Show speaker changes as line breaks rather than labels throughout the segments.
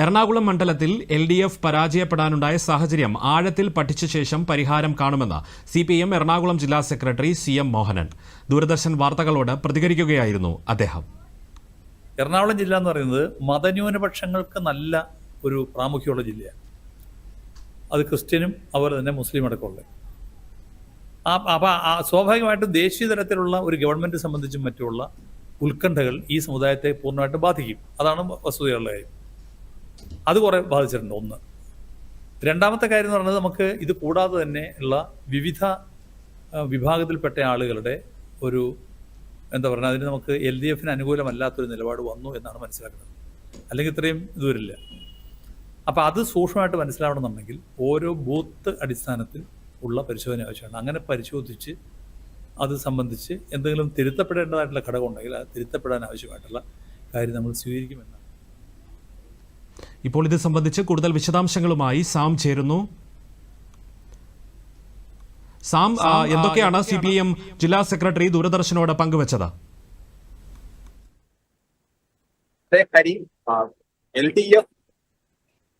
എറണാകുളം മണ്ഡലത്തിൽ L D F പരാജയപ്പെടാനുണ്ടായ സാഹചര്യം ആഴത്തിൽ പഠിച്ച ശേഷം പരിഹാരം കാണുമെന്ന് സി പി എം എറണാകുളം ജില്ലാ secretary C M Mohanan. Doordarshan വാർത്തകളോട് പ്രതികരിക്കുകയായിരുന്നു അദ്ദേഹം.
എറണാകുളം ജില്ല എന്ന് പറയുന്നത് മതന്യൂനപക്ഷങ്ങൾക്ക് നല്ല ഒരു പ്രാമുഖ്യമുള്ള ജില്ലയാണ്. അത് ക്രിസ്ത്യനും അതുപോലെ തന്നെ മുസ്ലിം അടക്കമുള്ളത് ആ സ്വാഭാവികമായിട്ടും ദേശീയ തലത്തിലുള്ള ഒരു ഗവൺമെന്റ് സംബന്ധിച്ചും മറ്റുമുള്ള ഉത്കണ്ഠകൾ ഈ സമുദായത്തെ പൂർണമായിട്ടും ബാധിക്കും. അതാണ് വസ്തുതയുള്ള കാര്യം. അത് കുറേ ബാധിച്ചിട്ടുണ്ട്. ഒന്ന്. രണ്ടാമത്തെ കാര്യം എന്ന് പറയുന്നത് നമുക്ക് ഇത് കൂടാതെ തന്നെ ഉള്ള വിവിധ വിഭാഗത്തിൽപ്പെട്ട ആളുകളുടെ ഒരു എന്താ പറയുക അതിന് നമുക്ക് എൽ ഡി എഫിന് അനുകൂലമല്ലാത്തൊരു നിലപാട് വന്നു എന്നാണ് മനസ്സിലാക്കുന്നത്. അല്ലെങ്കിൽ ഇത്രയും ഇത് വരില്ല അപ്പോൾ അത് സൂക്ഷ്മമായിട്ട് മനസ്സിലാവണമെന്നുണ്ടെങ്കിൽ ഓരോ ബൂത്ത് അടിസ്ഥാനത്തിൽ ഉള്ള പരിശോധന ആവശ്യമാണ്. അങ്ങനെ പരിശോധിച്ച് അത് സംബന്ധിച്ച് എന്തെങ്കിലും തിരുത്തപ്പെടേണ്ടതായിട്ടുള്ള ഘടകം ഉണ്ടെങ്കിൽ അത് തിരുത്തപ്പെടാൻ ആവശ്യമായിട്ടുള്ള കാര്യം നമ്മൾ സ്വീകരിക്കുമെന്നാണ്
ഇപ്പോൾ ഇത് സംബന്ധിച്ച് കൂടുതൽ വിശദാംശങ്ങളുമായി സാം ചേരുന്നു. സാം എന്തൊക്കെയാണ് സി പി എം ജില്ലാ സെക്രട്ടറി ദൂരദർശനോട് പങ്കുവച്ചത്?
ഹരി എൽ ഡി എഫ്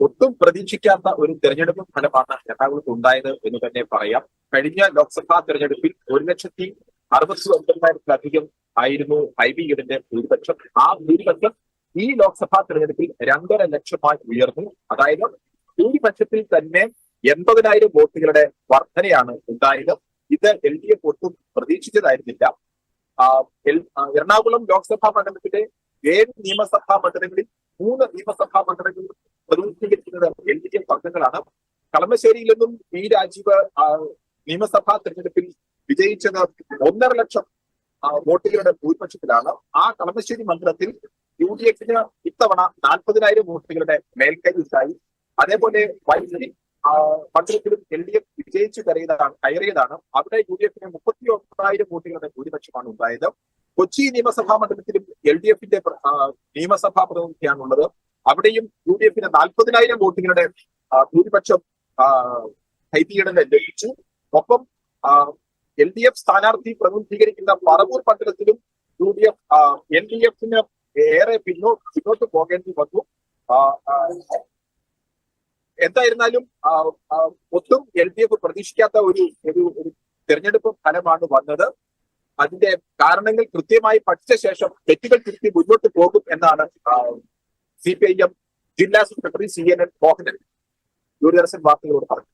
ഒട്ടും പ്രതീക്ഷിക്കാത്ത ഒരു തെരഞ്ഞെടുപ്പ് ഫലമാണ് എറണാകുളത്ത് ഉണ്ടായത് എന്ന് തന്നെ പറയാം. കഴിഞ്ഞ ലോക്സഭാ തെരഞ്ഞെടുപ്പിൽ ഒരു ലക്ഷത്തി അറുപത്തി ഒമ്പതിനായിരത്തിലധികം ആയിരുന്നു ഐ ബി ഈഡിന്റെ ഭൂരിപക്ഷം. ആ ഭൂരിപക്ഷം ഈ ലോക്സഭാ തെരഞ്ഞെടുപ്പിൽ രണ്ടര ലക്ഷമായി ഉയർന്നു. അതായത് ഭൂരിപക്ഷത്തിൽ തന്നെ എൺപതിനായിരം വോട്ടുകളുടെ വർധനയാണ് ഉണ്ടായത്. ഇത് എൽ ഡി എഫ് ഒട്ടും പ്രതീക്ഷിച്ചതായിരുന്നില്ല. എറണാകുളം ലോക്സഭാ മണ്ഡലത്തിലെ ഏഴ് നിയമസഭാ മണ്ഡലങ്ങളിൽ മൂന്ന് നിയമസഭാ മണ്ഡലങ്ങളിൽ പ്രതിനിധീകരിക്കുന്നത് എൽ ഡി എഫ് അംഗങ്ങളാണ്. കളമശ്ശേരിയിൽ നിന്നും പി രാജീവ് നിയമസഭാ തെരഞ്ഞെടുപ്പിൽ വിജയിച്ചത് ഒന്നര ലക്ഷം വോട്ടുകളുടെ ഭൂരിപക്ഷത്തിലാണ്. ആ കളമശ്ശേരി മണ്ഡലത്തിൽ യു ഡി എഫിന് ഇത്തവണ നാൽപ്പതിനായിരം വോട്ടുകളുടെ മേൽക്കൈ ഉണ്ടായി. അതേപോലെ വൈദ്യുതി മണ്ഡലത്തിലും എൽ ഡി എഫ് വിജയിച്ചു കയറിയതാണ് കയറിയതാണ്. അവിടെ യു ഡി എഫിന് മുപ്പത്തി ഒമ്പതിനായിരം വോട്ടുകളുടെ ഭൂരിപക്ഷമാണ് ഉണ്ടായത്. കൊച്ചി നിയമസഭാ മണ്ഡലത്തിലും എൽ ഡി എഫിന്റെ നിയമസഭാ പ്രതിനിധിയാണുള്ളത്. അവിടെയും യു ഡി എഫിന് നാൽപ്പതിനായിരം വോട്ടുകളുടെ ഭൂരിപക്ഷം ഹൈബിയുടെ ലഭിച്ചു. ഒപ്പം എൽ ഡി എഫ് സ്ഥാനാർത്ഥി പ്രതിനിധീകരിക്കുന്ന പറവൂർ മണ്ഡലത്തിലും U D F L D എഫിന് ഏറെ പിന്നോ പിന്നോട്ട് പോകേണ്ടി വന്നു. എന്തായിരുന്നാലും ഒട്ടും എൽ ഡി എഫ് പ്രതീക്ഷിക്കാത്ത ഒരു ഒരു തിരഞ്ഞെടുപ്പ് ഫലമാണ് വന്നത്. അതിന്റെ കാരണങ്ങൾ കൃത്യമായി പഠിച്ച ശേഷം തെറ്റുകൾ തിരുത്തി മുന്നോട്ട് പോകും എന്നാണ് സി പി ഐ എം ജില്ലാ secretary C N N Mohanan. Doordarshan വാർത്തകളോട് പറഞ്ഞു.